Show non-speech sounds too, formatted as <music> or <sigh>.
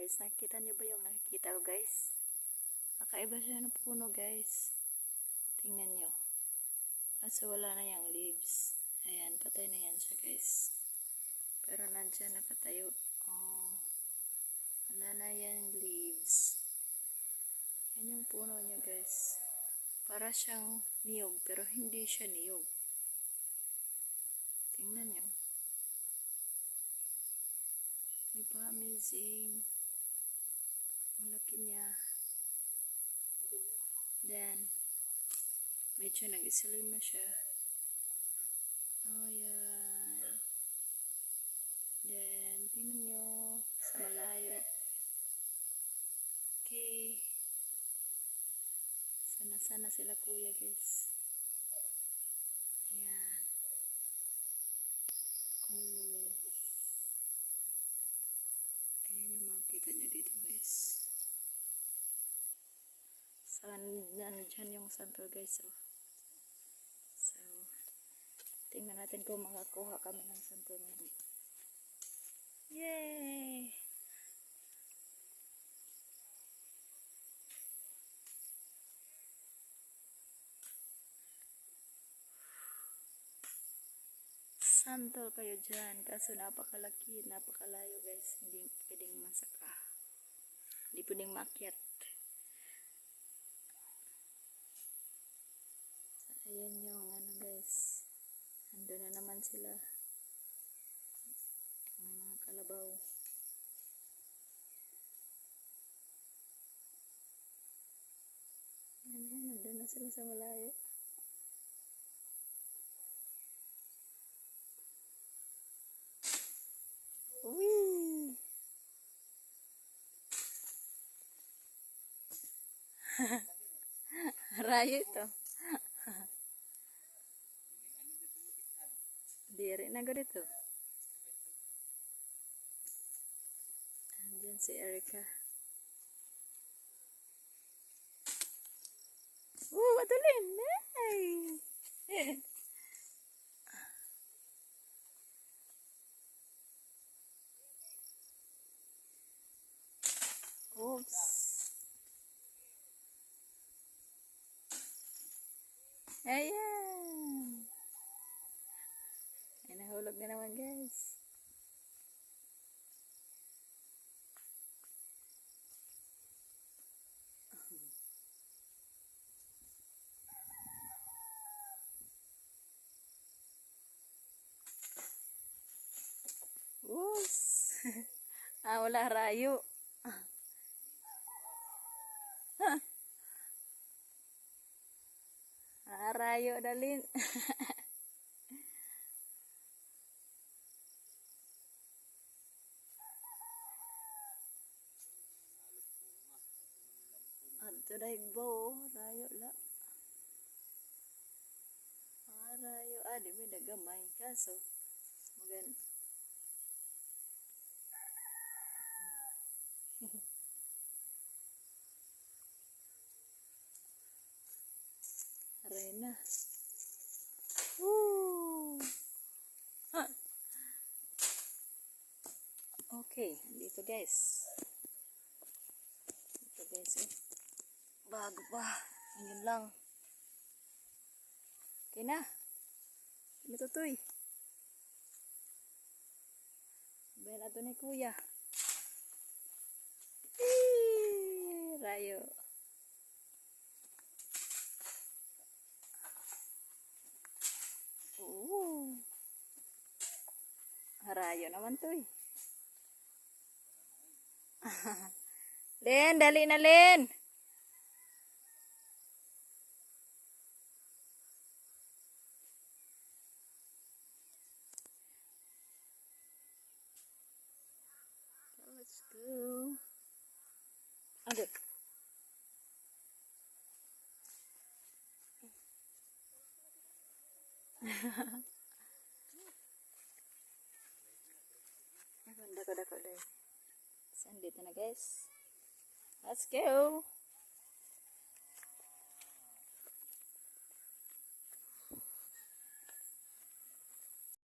guys. Nakita niyo ba yung nakikita ko guys? Kakaiba siya ng puno guys. Tingnan niyo. Kaso wala na yung leaves. Ayan, patay na yan siya guys. Pero nandiyan nakatayo. Oh, wala na yan leaves. Yan yung puno niya guys. Para siyang niyog pero hindi siya niyog. Tingnan niyo. Di ba amazing? Ang laki niya. Then, medyo nag-islim na siya. Oh, yan. Then, tingnan nyo sa malayo. Okay. Sana-sana sila kuya, guys. Ayan. Oh. Ayan yung makikita nyo dito, guys. Saan, nandyan yung santol, guys, oh. So, tingnan natin kung makakuha kami ng santol ngayon. Yay! Santol kayo dyan. Kaso napakalaki, napakalayo guys. Hindi pwedeng masaka. Hindi pwedeng makyat. Ayan yung ano guys. Ando na naman sila. May mga kalabaw. Ayan, ayan. Nandun na sila sa malayo. Uy! <laughs> Rayo ito. Diri na ko dito. Andyan si Erica. Uh, matulin! Ay! Oops. Ayan. Na naman guys. Oops. <laughs> ah, wala rayo. <laughs> Ah, rayo dalin. <laughs> Adto na igbo, rayo la. Ah, rayo. Ah, di ba nagamay kaso. Magan. <laughs> Aray na. Woo! Ah. Okay, dito guys. Dito guys, eh. Bago pa. Ngayon lang. Okay na. Matutoy. Bayan ato ni kuya. Eh, rayo. Oo. Harayo naman to eh. <laughs> Len, dali na Len. Let's go. Okay. <laughs> Ang ganda ko dako dahil. Saan dito na guys? Let's go!